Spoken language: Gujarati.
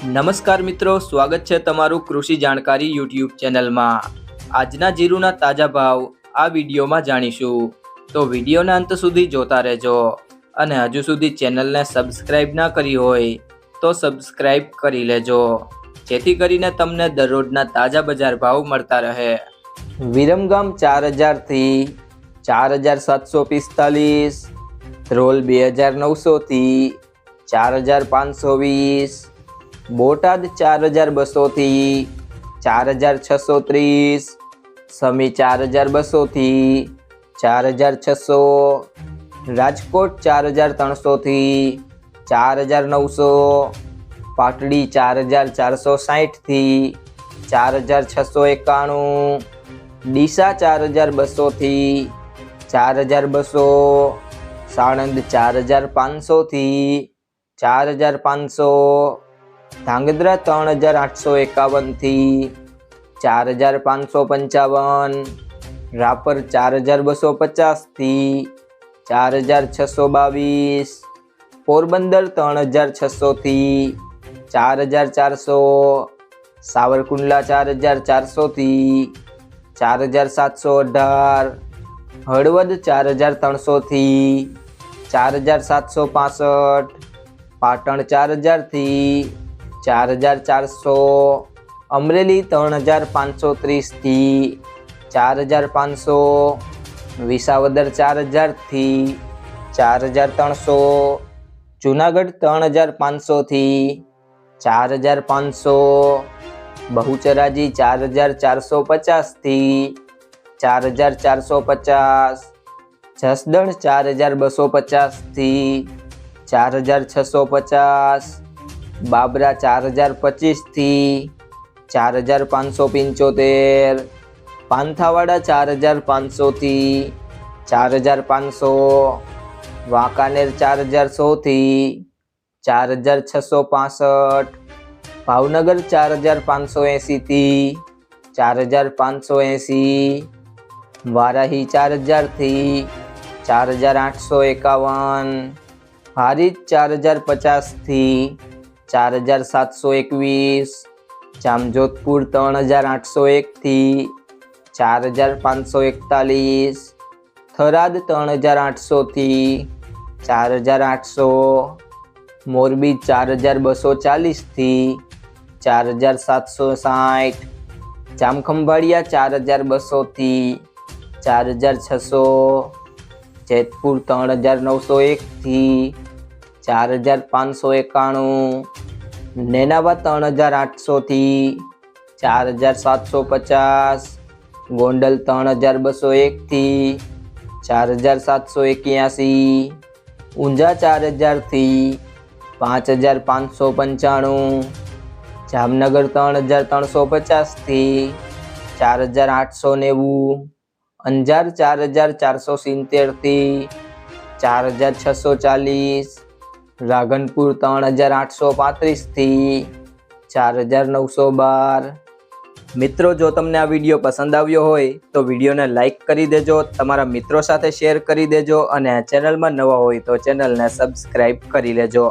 નમસ્કાર મિત્રો, સ્વાગત છે તમારું કૃષિ જાણકારી યુટ્યુબ ચેનલમાં. આજના જીરુના તાજા ભાવ આ વિડીયોમાં જાણીશું. તો વિડીયોના અંત સુધી જોતા રહેજો અને હજુ સુધી ચેનલને સબસ્ક્રાઇબ ના કરી હોય તો સબસ્ક્રાઇબ કરી લેજો. જેથી કરીને તમને દરરોજના તાજા બજાર ભાવ મળતા રહે. વિરમગામ ચાર હજારથી ચાર હજાર સાતસો પિસ્તાલીસ, રોલ બે હજાર નવસોથી ચાર હજાર પાંચસો વીસ બોટાદ ચાર હજાર બસોથી ચાર હજાર છસો ત્રીસ સમી ચાર હજાર બસોથી ચાર હજાર છસો રાજકોટ ચાર હજાર ત્રણસોથી ચાર હજાર નવસો પાટડી ચાર હજાર ચારસો સાહીઠથી ચાર હજાર છસો એકાણું ડીસા ચાર હજાર બસોથી ચાર હજાર બસો સાણંદ ચાર હજાર પાંચસોથી ચાર હજાર પાંચસો ધાંગધ્રા ત્રણ હજાર આઠસો એકાવનથી ચાર હજાર પાંચસો પંચાવન, રાપર ચાર હજાર બસો પચાસથી ચાર હજાર છસો બાવીસ, પોરબંદર ત્રણ હજાર છસોથી ચાર હજાર ચારસો, સાવરકુંડલા ચાર હજાર ચારસોથી ચાર હજાર સાતસો અઢાર, હળવદ ચાર હજાર ત્રણસોથી ચાર હજાર સાતસો પાસઠ, પાટણ ચાર હજારથી ચાર હજાર ચારસો, અમરેલી ત્રણ હજાર પાંચસો ત્રીસથી ચાર હજાર પાંચસો, વિસાવદર ચાર હજારથી ચાર હજાર ત્રણસો, જુનાગઢ ત્રણ હજાર પાંચસોથી ચાર હજાર પાંચસો, બહુચરાજી ચાર હજાર ચારસો પચાસથી ચાર હજાર ચારસો પચાસ, જસદણ ચાર હજાર બસો પચાસથી ચાર હજાર છસો પચાસ બાબરા ચાર હજાર પચીસથી ચાર હજાર પાંચસો પંચોતેર પાંથાવાડા ચાર હજાર પાંચસોથી ચાર હજાર પાંચસો વાંકાનેર ચાર હજાર સોથી ચાર હજાર છસો પાસઠ ભાવનગર ચાર હજાર પાંચસો એંસીથી ચાર હજાર પાંચસો એંસી વારાહી ચાર હજારથી ચાર હજાર આઠસો એકાવન હારીજ ચાર હજાર પચાસથી ચાર હજાર સાતસો એકવીસ, જામજોધપુર ત્રણ હજાર આઠસો એકથી ચાર હજાર પાંચસો એકતાલીસ, થરાદ ત્રણ હજાર આઠસોથી ચાર હજાર આઠસો, મોરબી ચાર હજાર બસો ચાલીસથી ચાર હજાર સાતસો સાઠ, જામખંભાળિયા ચાર હજાર બસોથી ચાર હજાર છસો, જેતપુર ત્રણ હજાર નવસો એકથી ચાર હજાર પાંચસો એકાણું નેનાવા ત્રણ હજાર આઠસોથી ચાર હજાર સાતસો પચાસ, ગોંડલ ત્રણ હજાર બસો એકથી ચાર હજાર સાતસો એક્યાસી, ઊંઝા ચાર હજારથી પાંચ હજાર પાંચસો પંચાણું, જામનગર ત્રણ હજાર ત્રણસો પચાસથી ચાર હજાર આઠસો નેવું, અંજાર ચાર હજાર ચારસો સિત્તેરથી ચાર હજાર છસો ચાલીસ રાધનપુર ત્રણ હજાર આઠસો પાંત્રીસથી ચાર હજાર નવસો બાર. મિત્રો, જો તમને આ વીડિયો પસંદ આવ્યો હોય, તો વિડીયોને લાઇક કરી દેજો, તમારા મિત્રો સાથે શેર કરી દેજો અને ચેનલમાં નવા હોય તો ચેનલને સબસ્ક્રાઈબ કરી લેજો.